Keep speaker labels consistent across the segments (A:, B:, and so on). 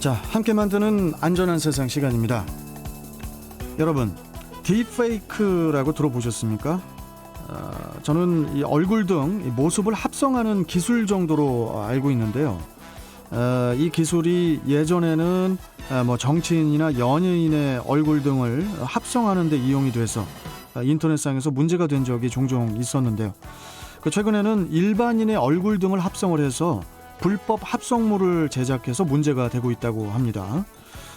A: 자, 함께 만드는 안전한 세상 시간입니다. 여러분, 딥페이크라고 들어보셨습니까? 어, 저는 이 얼굴 등이 모습을 합성하는 기술 정도로 알고 있는데요. 어, 이 기술이 예전에는 어, 뭐 정치인이나 연예인의 얼굴 등을 합성하는 데 이용이 돼서 어, 인터넷상에서 문제가 된 적이 종종 있었는데요. 그 최근에는 일반인의 얼굴 등을 합성을 해서 불법 합성물을 제작해서 문제가 되고 있다고 합니다.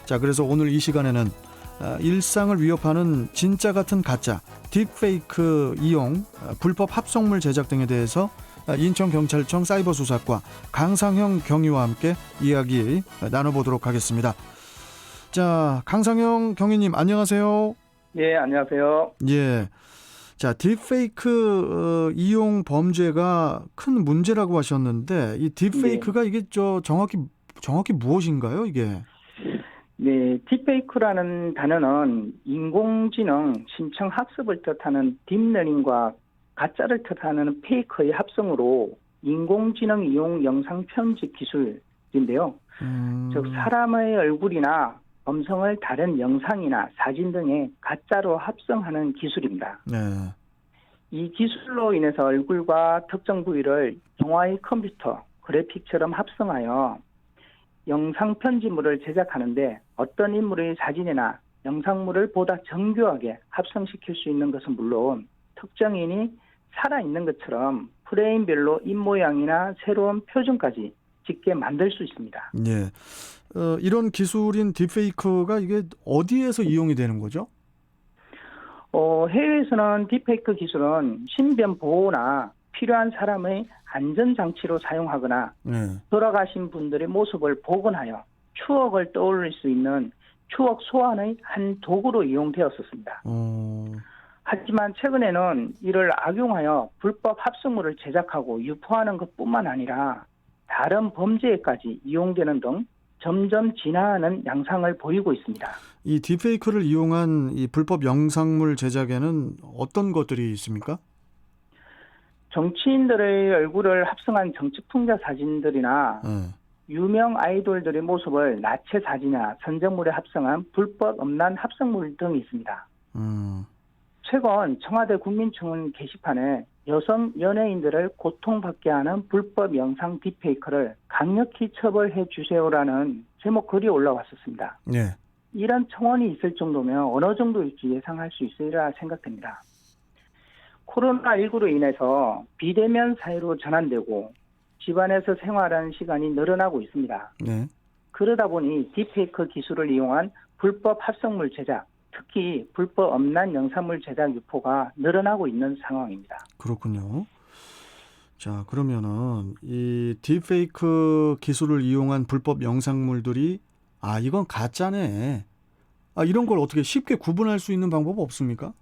A: 자, 그래서 오늘 이 시간에는 아, 일상을 위협하는 진짜 같은 가짜, 딥페이크 이용, 아, 불법 합성물 제작 등에 대해서 아, 인천경찰청 사이버수사과 강상형 경위와 함께 이야기 나눠보도록 하겠습니다. 자, 강상형 경위님 안녕하세요.
B: 예, 안녕하세요.
A: 예. 자, 딥페이크 어, 이용 범죄가 큰 문제라고 하셨는데 이 딥페이크가 이게 저 정확히 정확히 무엇인가요, 이게?
B: 네, 딥페이크라는 단어는 인공지능 신청 학습을 뜻하는 딥러닝과 가짜를 뜻하는 페이크의 합성으로 인공지능 이용 영상 편집 기술인데요.
A: 음,
B: 즉 사람의 얼굴이나 음성을 다른 영상이나 사진 등의 가짜로 합성하는 기술입니다.
A: 네.
B: 이 기술로 인해서 얼굴과 특정 부위를 영화의 컴퓨터, 그래픽처럼 합성하여 영상 편집물을 제작하는데 어떤 인물의 사진이나 영상물을 보다 정교하게 합성시킬 수 있는 것은 물론 특정인이 살아있는 것처럼 프레임별로 입모양이나 새로운 표정까지 짓게 만들 수 있습니다.
A: 예. 어, 이런 기술인 딥페이크가 이게 어디에서 이용이 되는 거죠?
B: 어, 해외에서는 딥페이크 기술은 신변 보호나 필요한 사람의 안전장치로 사용하거나
A: 네.
B: 돌아가신 분들의 모습을 복원하여 추억을 떠올릴 수 있는 추억 소환의 한 도구로 이용되었었습니다.
A: 어,
B: 하지만 최근에는 이를 악용하여 불법 합성물을 제작하고 유포하는 것뿐만 아니라 다른 범죄에까지 이용되는 등 점점 진화하는 양상을 보이고 있습니다.
A: 이 딥페이크를 이용한 이 불법 영상물 제작에는 어떤 것들이 있습니까?
B: 정치인들의 얼굴을 합성한 정치 풍자 사진들이나
A: 네.
B: 유명 아이돌들의 모습을 나체 사진이나 선정물에 합성한 불법 음란 합성물 등이 있습니다.
A: 음,
B: 최근 청와대 국민청원 게시판에 여성 연예인들을 고통받게 하는 불법 영상 딥페이크를 강력히 처벌해 주세요라는 제목 글이 올라왔었습니다.
A: 네.
B: 이런 청원이 있을 정도면 어느 정도일지 예상할 수 있으리라 생각됩니다. 코로나19로 인해서 비대면 사회로 전환되고 집안에서 생활하는 시간이 늘어나고 있습니다.
A: 네.
B: 그러다 보니 딥페이크 기술을 이용한 불법 합성물 제작, 특히 불법 음란 영상물 제작 유포가 늘어나고 있는 상황입니다.
A: 그렇군요. 자, 그러면은 이 딥페이크 기술을 이용한 불법 영상물들이 아, 이건 가짜네. 아, 이런 걸 어떻게 쉽게 구분할 수 있는 방법 없습니까?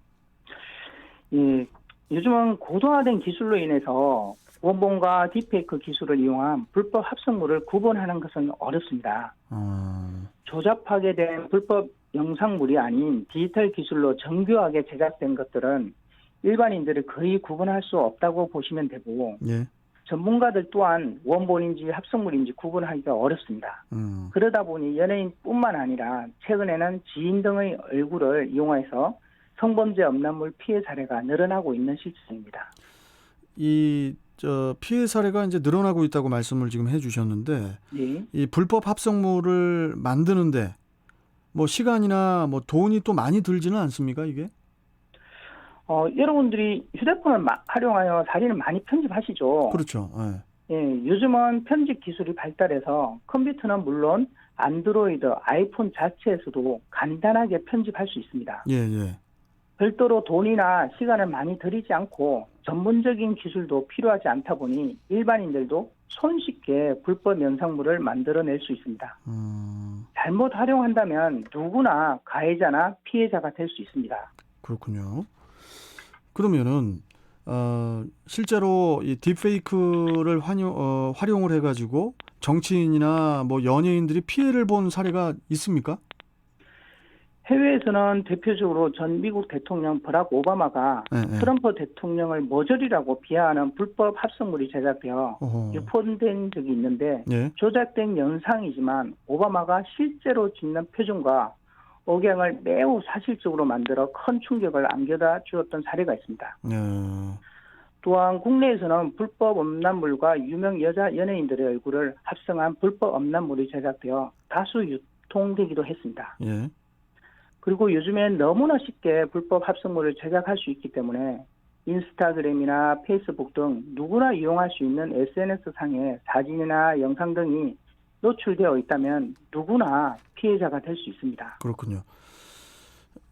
B: 예, 요즘은 고도화된 기술로 인해서 원본과 딥페이크 기술을 이용한 불법 합성물을 구분하는 것은 어렵습니다.
A: 아,
B: 조잡하게 된 불법 영상물이 아닌 디지털 기술로 정교하게 제작된 것들은 일반인들이 거의 구분할 수 없다고 보시면 되고
A: 예.
B: 전문가들 또한 원본인지 합성물인지 구분하기가 어렵습니다.
A: 음.
B: 그러다 보니 연예인뿐만 아니라 최근에는 지인 등의 얼굴을 이용해서 성범죄 음란물 피해 사례가 늘어나고 있는 실정입니다.
A: 이, 저, 피해 사례가 이제 늘어나고 있다고 말씀을 지금 해 주셨는데,
B: 예.
A: 이 불법 합성물을 만드는데, 뭐, 시간이나 뭐, 돈이 또 많이 들지는 않습니까, 이게?
B: 어, 여러분들이 휴대폰을 마- 활용하여 사진을 많이 편집하시죠.
A: 그렇죠. 예.
B: 예, 요즘은 편집 기술이 발달해서 컴퓨터는 물론 안드로이드, 아이폰 자체에서도 간단하게 편집할 수 있습니다.
A: 예, 예.
B: 별도로 돈이나 시간을 많이 들이지 않고 전문적인 기술도 필요하지 않다 보니 일반인들도 손쉽게 불법 영상물을 만들어낼 수 있습니다.
A: 음,
B: 잘못 활용한다면 누구나 가해자나 피해자가 될 수 있습니다.
A: 그렇군요. 그러면은, 어, 실제로 이 딥페이크를 환영, 어, 활용을 해가지고 정치인이나 뭐 연예인들이 피해를 본 사례가 있습니까?
B: 해외에서는 대표적으로 전 미국 대통령 버락 오바마가
A: 예, 예.
B: 트럼프 대통령을 모조리라고 비하하는 불법 합성물이 제작되어
A: 어허.
B: 유포된 적이 있는데
A: 예.
B: 조작된 영상이지만 오바마가 실제로 짓는 표정과 억양을 매우 사실적으로 만들어 큰 충격을 안겨다 주었던 사례가 있습니다.
A: 예.
B: 또한 국내에서는 불법 음란물과 유명 여자 연예인들의 얼굴을 합성한 불법 음란물이 제작되어 다수 유통되기도 했습니다.
A: 예.
B: 그리고 요즘엔 너무나 쉽게 불법 합성물을 제작할 수 있기 때문에 인스타그램이나 페이스북 등 누구나 이용할 수 있는 SNS상의 사진이나 영상 등이 노출되어 있다면 누구나 피해자가 될 수 있습니다.
A: 그렇군요.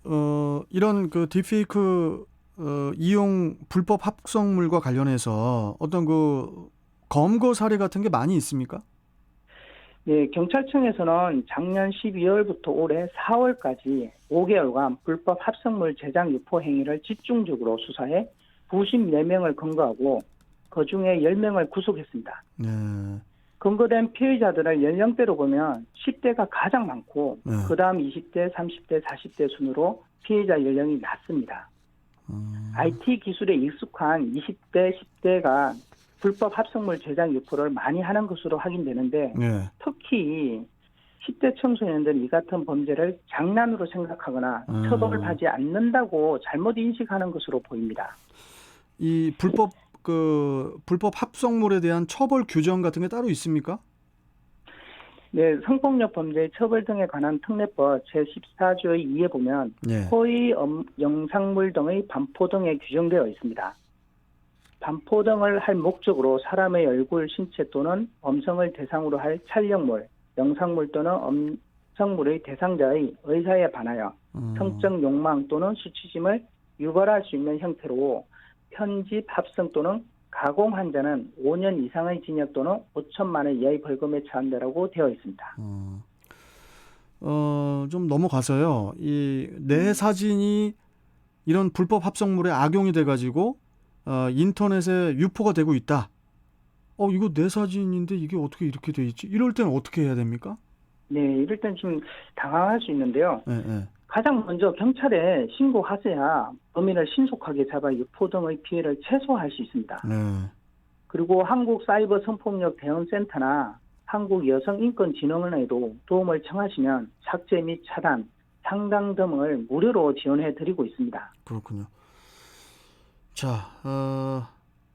A: 어, 이런 그 딥페이크 어, 이용 불법 합성물과 관련해서 어떤 그 검거 사례 같은 게 많이 있습니까?
B: 네, 경찰청에서는 작년 12월부터 올해 4월까지 5개월간 불법 합성물 제작 유포 행위를 집중적으로 수사해 94명을 검거하고 그 중에 10명을 구속했습니다.
A: 네.
B: 검거된 피해자들을 연령대로 보면 10대가 가장 많고
A: 네.
B: 그다음 20대, 30대, 40대 순으로 피해자 연령이 낮습니다.
A: 음,
B: IT 기술에 익숙한 20대, 10대가 불법 합성물 제작 유포를 많이 하는 것으로 확인되는데
A: 예.
B: 특히 10대 청소년들이 이 같은 범죄를 장난으로 생각하거나
A: 음.
B: 처벌하지 않는다고 잘못 인식하는 것으로 보입니다.
A: 이 불법 그 불법 합성물에 대한 처벌 규정 같은 게 따로 있습니까?
B: 네, 성폭력 범죄 처벌 등에 관한 특례법 제14조의 2에 보면
A: 예.
B: 허위 음- 영상물 등의 반포 등에 규정되어 있습니다. 반포 등을 할 목적으로 사람의 얼굴, 신체 또는 음성을 대상으로 할 촬영물, 영상물 또는 음성물의 대상자의 의사에 반하여
A: 음,
B: 성적 욕망 또는 수치심을 유발할 수 있는 형태로 편집, 합성 또는 가공한 자는 5년 이상의 징역 또는 5천만 원 이하의 벌금에 처한다라고 되어 있습니다.
A: 음. 어, 좀 넘어가서요. 이 내 사진이 이런 불법 합성물에 악용이 돼 가지고 어, 인터넷에 유포가 되고 있다. 어, 이거 내 사진인데 이게 어떻게 이렇게 돼 있지? 이럴 때는 어떻게 해야 됩니까?
B: 네, 이럴 땐 좀 당황할 수 있는데요.
A: 예, 예.
B: 가장 먼저 경찰에 신고하셔야 범인을 신속하게 잡아 유포 등의 피해를 최소화할 수 있습니다.
A: 네.
B: 그리고 한국 사이버 성폭력 대응센터나 한국 여성인권진흥원에도 도움을 청하시면 삭제 및 차단, 상담 등을 무료로 지원해 드리고 있습니다.
A: 그렇군요. 자, 어,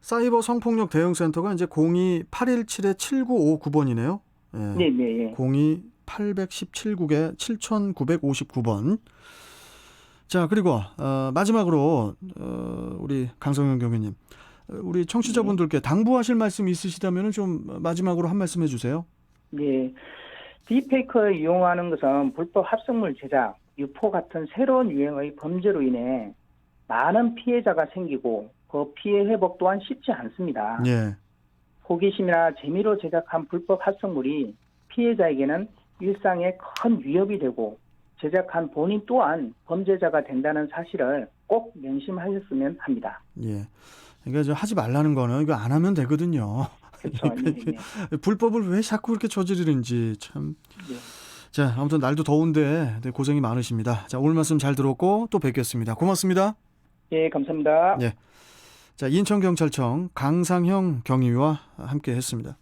A: 사이버 성폭력 대응센터가 이제 02-817-7959번이네요. 예.
B: 네, 네, 예.
A: 02-817국에 7959번. 자, 그리고 어, 마지막으로 어, 우리 강성현 경위님, 어, 우리 청취자분들께 당부하실 말씀 있으시다면 좀 마지막으로 한 말씀 해주세요.
B: 네. 딥페이크를 이용하는 것은 불법 합성물 제작, 유포 같은 새로운 유행의 범죄로 인해 많은 피해자가 생기고 그 피해 회복 또한 쉽지 않습니다.
A: 예,
B: 호기심이나 재미로 제작한 불법 합성물이 피해자에게는 일상에 큰 위협이 되고 제작한 본인 또한 범죄자가 된다는 사실을 꼭 명심하셨으면 합니다.
A: 예. 그러니까 저 하지 말라는 거는 이거 안 하면 되거든요.
B: 그렇죠. 네, 네.
A: 불법을 왜 자꾸 그렇게 저지르는지 참.
B: 네.
A: 자, 아무튼 날도 더운데 네, 고생이 많으십니다. 자, 오늘 말씀 잘 들었고 또 뵙겠습니다. 고맙습니다.
B: 예, 감사합니다.
A: 자, 인천경찰청 강상형 경위와 함께 했습니다.